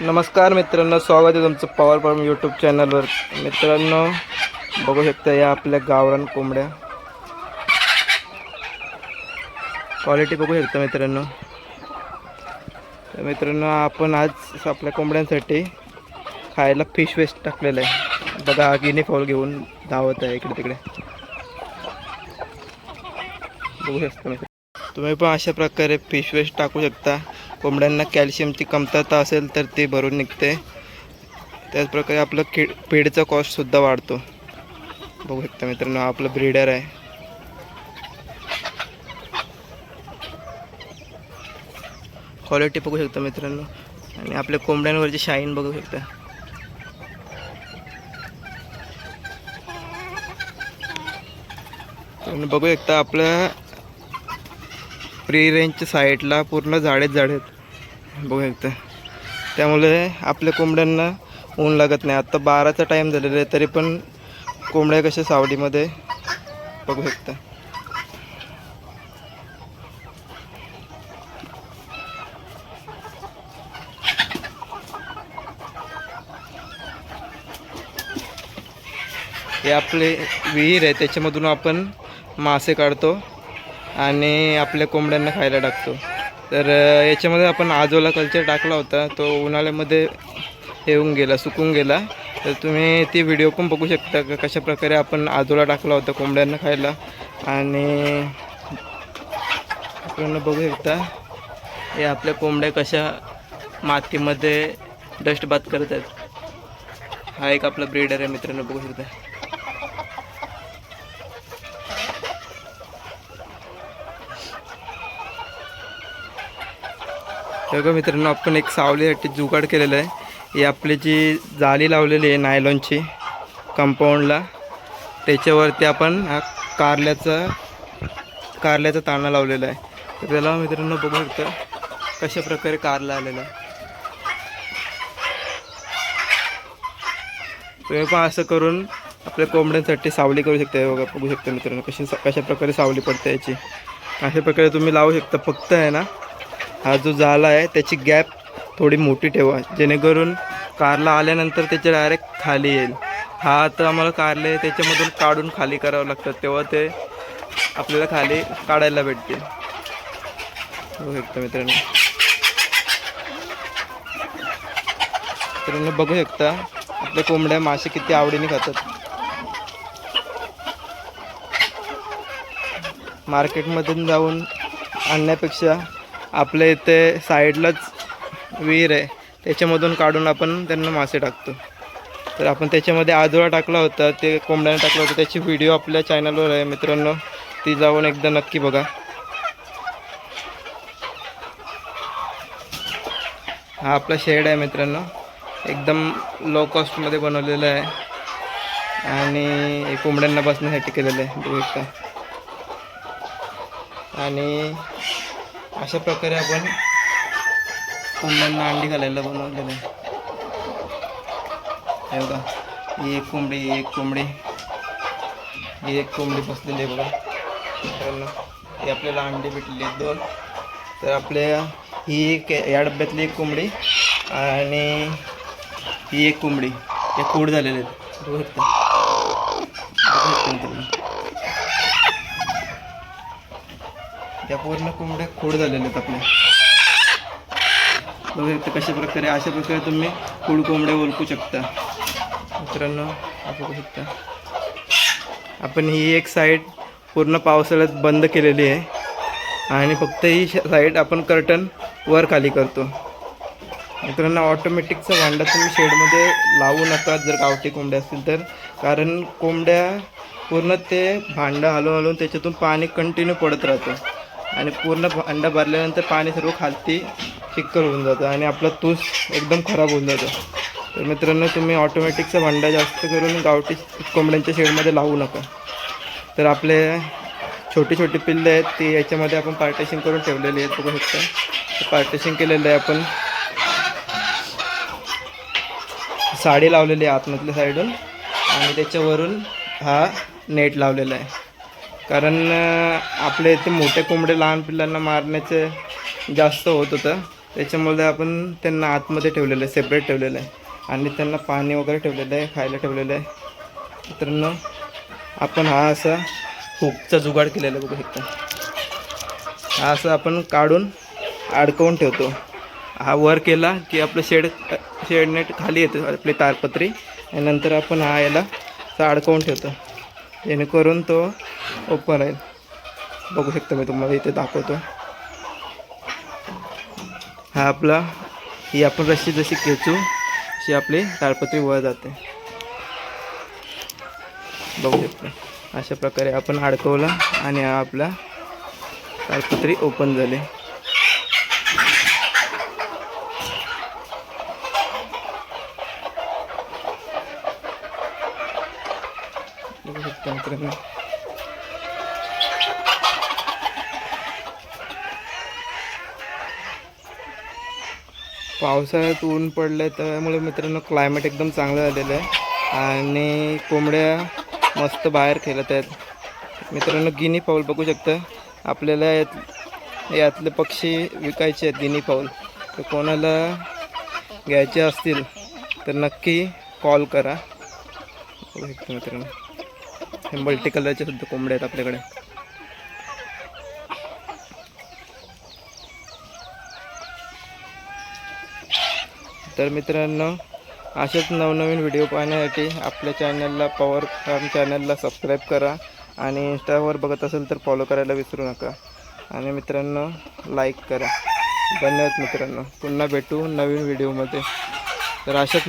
नमस्कार मित्रांनो स्वागत आहे तुमचं पॉवर पॉम यूट्यूब चॅनलवर मित्रांनो बघू शकता या आपल्या गावरान कोंबड्या. क्वालिटी बघू शकता मित्रांनो. तर मित्रांनो आपण आज आपल्या कोंबड्यांसाठी खायला फिश वेस्ट टाकलेलं आहे. बघा गिनी फॉल घेऊन धावत आहे इकडे तिकडे बघू शकता मित्र तुम्ही पण अशा प्रकारे फिश वेस्ट टाकू शकता. कोंबड्यांना कॅल्शियमची कमतरता असेल तर ते भरून निघते. त्याचप्रकारे आपलं कि पेडचा कॉस्टसुद्धा वाढतो. बघू शकता मित्रांनो आपलं ब्रीडर आहे. क्वालिटी बघू शकता मित्रांनो. आणि आपल्या कोंबड्यांवरची शाईन बघू शकता. बघू शकता आपल्या प्री रेंजच्या साईडला पूर्ण झाडेच झाडे आहेत. बघू शकता त्यामुळे आपल्या कोंबड्यांना ऊन लागत नाही. आत्ता बाराचा टाईम झालेला आहे तरी पण कोंबड्या कशा सावलीमध्ये? बघू शकता हे आपले विहीर आहे त्याच्यामधून आपण मासे काढतो. आणि आपल्या कोंबड्यांना खायला टाकतो. तर याच्यामध्ये आपण आजोला कल्चर टाकला होता. तो उन्हाळ्यामध्ये येऊन गेला सुकून गेला. तर तुम्ही ती व्हिडिओ पण बघू शकता का आपण आजोला टाकला होता कोंबड्यांना खायला. आणि आपण बघू शकता हे आपल्या कोंबड्या कशा मातीमध्ये डस्ट बात करत आहेत. हा एक आपला ब्रीडर आहे मित्रांनो बघू शकता. बघा मित्रांनो आपण एक सावलीसाठी जुगाड केलेलं आहे. ही आपली जी जाळी लावलेली आहे नायलॉनची कंपाऊंडला त्याच्यावरती आपण हा कारल्याचा कारल्याचा ताणा लावलेला आहे. तर त्याला मित्रांनो बघू शकतो कशा प्रकारे कारला आलेला आहे. तुम्ही पण असं करून आपल्या कोंबड्यांसाठी सावली करू शकता. बघा बघू शकता मित्रांनो कशी कशा प्रकारे सावली पडते याची. अशा प्रकारे तुम्ही लावू शकता. फक्त आहे ना हा जो झाला आहे त्याची गॅप थोडी मोठी ठेवा. जेणेकरून कारला आल्यानंतर त्याचे डायरेक्ट खाली येईल. हा तर आम्हाला कारले त्याच्यामधून काढून खाली करावं लागतं. तेव्हा ते आपल्याला खाली काढायला भेटतील. बघू शकता मित्रांनो. मित्रांनो बघू शकता आपल्या कोंबड्या मासे किती आवडीने खातात. मार्केटमधून जाऊन आणण्यापेक्षा आपल्या इथे साईडलाच विहीर आहे. त्याच्यामधून काढून आपण त्यांना मासे टाकतो. तर आपण त्याच्यामध्ये आजोळा टाकला होता ते कोंबड्याने टाकला होता. त्याची व्हिडिओ आपल्या चॅनलवर आहे मित्रांनो. ती जाऊन एकदा नक्की बघा. हा आपला शेड आहे मित्रांनो. एकदम लो कॉस्टमध्ये बनवलेला आहे. आणि कोंबड्यांना बसण्यासाठी केलेलं आहे. बघू आणि अशा प्रकारे आपण कोंबड्यांना अंडी घालायला बनवलेलं आहे. हे बघा ही एक कोंबडी ही एक कोंबडी. ही एक कोंबडी बसलेली आहे बघा. हे आपल्याला अंडी भेटलेली आहेत दोन. तर आपल्या ही एक या डब्यातली एक कोंबडी आणि ही एक कोंबडी. या कोड झालेले आहेत. बघू शकता बघू शकता मित्रांनो. त्या पूर्ण कोंबड्या खोड झालेल्या आहेत आपल्या. बघू शकता कशा प्रकारे अशा प्रकारे तुम्ही खोड कोंबड्या ओळखू शकता. मित्रांनो असं बघू शकता. आपण ही एक साईड पूर्ण पावसाळ्यात बंद केलेली आहे. आणि फक्त ही साईड आपण कर्टन वर खाली करतो. मित्रांनो ऑटोमॅटिकचं भांडं तुम्ही शेडमध्ये लावू नका जर गावठी कोंबड्या असतील तर. कारण कोंबड्या पूर्ण ते भांडं हलवून हलवून त्याच्यातून पाणी कंटिन्यू पडत राहतं. आणि पूर्ण भांडं भरल्यानंतर पाणी सर्व खालती चिक्कल होऊन जातं आणि आपला तूस एकदम खराब होऊन जातो. तर मित्रांनो तुम्ही ऑटोमॅटिकचा भांडा जास्त करून गावठी कोंबड्यांच्या शेडमध्ये लावू नका. तर आपले छोटी छोटी पिल्ले आहेत ती याच्यामध्ये आपण पार्टेशन करून ठेवलेली आहेत. बघू शकता. पार्टेशन केलेलं आहे आपण. साडी लावलेली आहे आतमधल्या साईडून. आणि त्याच्यावरून हा नेट लावलेला आहे. कारण आपल्या इथे मोठे कोंबडे लहान पिल्लांना मारण्याचे जास्त होत होतं. त्याच्यामुळे आपण त्यांना आतमध्ये ठेवलेलं आहे सेपरेट ठेवलेलं आहे. आणि त्यांना पाणी वगैरे ठेवलेलं आहे खायला ठेवलेलं आहे. मित्रांनो आपण हा असा हुकचा जुगाड केलेला आहे बघू शकता. हा असं आपण काढून अडकवून ठेवतो. हा वर केला की आपलं शेड शेडनेट खाली येतं आपली तारपत्री. आणि नंतर आपण हा याला अडकवून ठेवतो. जेणेकरून तो ओपन राहील. बघू शकतो मी तुम्हाला इथे दाखवतो. हा आपला ही आपण रशी जशी खेचू अशी आपली ताडपत्री वर जाते. बघू शकतो. अशा प्रकारे आपण अडकवला आणि हा आपला ताडपत्री ओपन झाली बघू शकता मित्रांनो पावसाळ्यात ऊन पडलं आहे त्यामुळे मित्रांनो क्लायमेट एकदम चांगलं झालेलं आहे. आणि कोंबड्या मस्त बाहेर खेळत आहेत. मित्रांनो गिनी पाऊल बघू शकता. आपल्याला यात यातले पक्षी विकायचे आहेत गिनी पाऊल तर कोणाला घ्यायचे असतील तर नक्की कॉल करा. बघू शकता मित्रांनो. हे मल्टी कलरचे सुद्धा कोंबड्या आहेत आपल्याकडे. तर मित्रांनो असेच नवनवीन व्हिडिओ पाहण्यासाठी आपल्या चॅनलला पॉवर फार्म चॅनलला सबस्क्राईब करा आणि इंस्टावर बघत असेल तर फॉलो करायला विसरू नका. आणि मित्रांनो लाईक करा. धन्यवाद मित्रांनो. पुन्हा भेटू नवीन व्हिडिओमध्ये तर अशाच